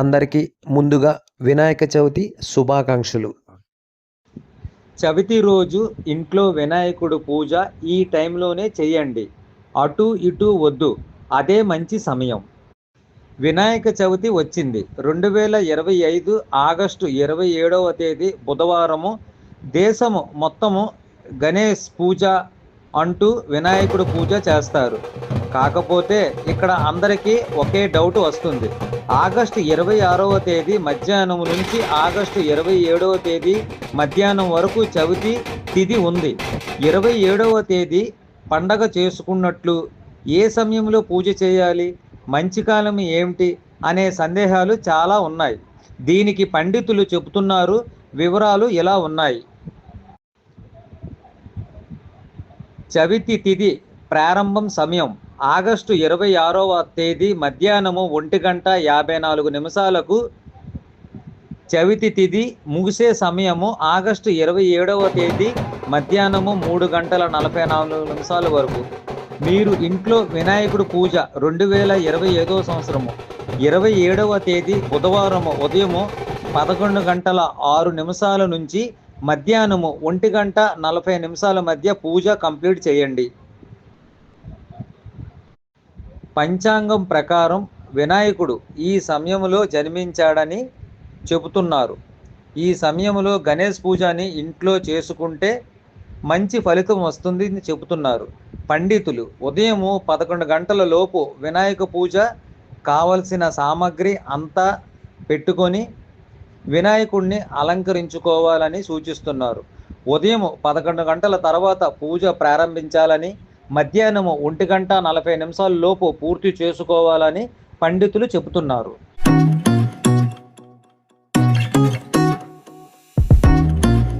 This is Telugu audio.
అందరికీ ముందుగా వినాయక చవితి శుభాకాంక్షలు. చవితి రోజు ఇంట్లో వినాయకుడు పూజ ఈ టైంలోనే చేయండి. అటు ఇటు వద్దు. అదే మంచి సమయం. వినాయక చవితి వచ్చింది. రెండు వేల ఇరవై ఐదు ఆగస్టు ఇరవై ఏడవ తేదీ బుధవారము దేశము మొత్తము గణేష్ పూజ అంటూ వినాయకుడు పూజ చేస్తారు. కాకపోతే ఇక్కడ అందరికీ ఒకే డౌట్ వస్తుంది. ఆగస్టు ఇరవై ఆరవ తేదీ మధ్యాహ్నం నుంచి ఆగస్టు ఇరవై ఏడవ తేదీ మధ్యాహ్నం వరకు చవితి తిథి ఉంది. ఇరవై ఏడవ తేదీ పండగ చేసుకున్నట్లు ఏ సమయంలో పూజ చేయాలి? మంచి కాలం ఏమిటి అనే సందేహాలు చాలా ఉన్నాయి. దీనికి పండితులు చెబుతున్నారు. వివరాలు ఇలా ఉన్నాయి. చవితి తిథి ప్రారంభం సమయం. ఆగస్టు ఇరవై ఆరవ తేదీ మధ్యాహ్నము ఒంటి గంట యాభై నాలుగు నిమిషాలకు చవితి తిథి ముగిసే సమయము ఆగస్టు ఇరవై ఏడవ తేదీ మధ్యాహ్నము మూడు గంటల నలభై నాలుగు నిమిషాల వరకు. మీరు ఇంట్లో వినాయకుడు పూజ రెండు వేల ఇరవై ఐదవ సంవత్సరము. ఇరవై ఏడవ తేదీ బుధవారము ఉదయము పదకొండు గంటల ఆరు నిమిషాల నుంచి మధ్యాహ్నము ఒంటి గంట నలభై నిమిషాల మధ్య పూజ కంప్లీట్ చేయండి. పంచాంగం ప్రకారం వినాయకుడు ఈ సమయంలో జన్మించాడని చెబుతున్నారు. ఈ సమయంలో గణేష్ పూజని ఇంట్లో చేసుకుంటే మంచి ఫలితం వస్తుంది అని చెబుతున్నారు. పండితులు ఉదయము పదకొండు గంటల లోపు వినాయక పూజ కావలసిన సామాగ్రి అంతా పెట్టుకొని వినాయకుడిని అలంకరించుకోవాలని సూచిస్తున్నారు. ఉదయం పదకొండు గంటల తర్వాత పూజ ప్రారంభించాలని మధ్యాహ్నము ఒంటి గంట నలభై నిమిషాల లోపు పూర్తి చేసుకోవాలని పండితులు చెబుతున్నారు.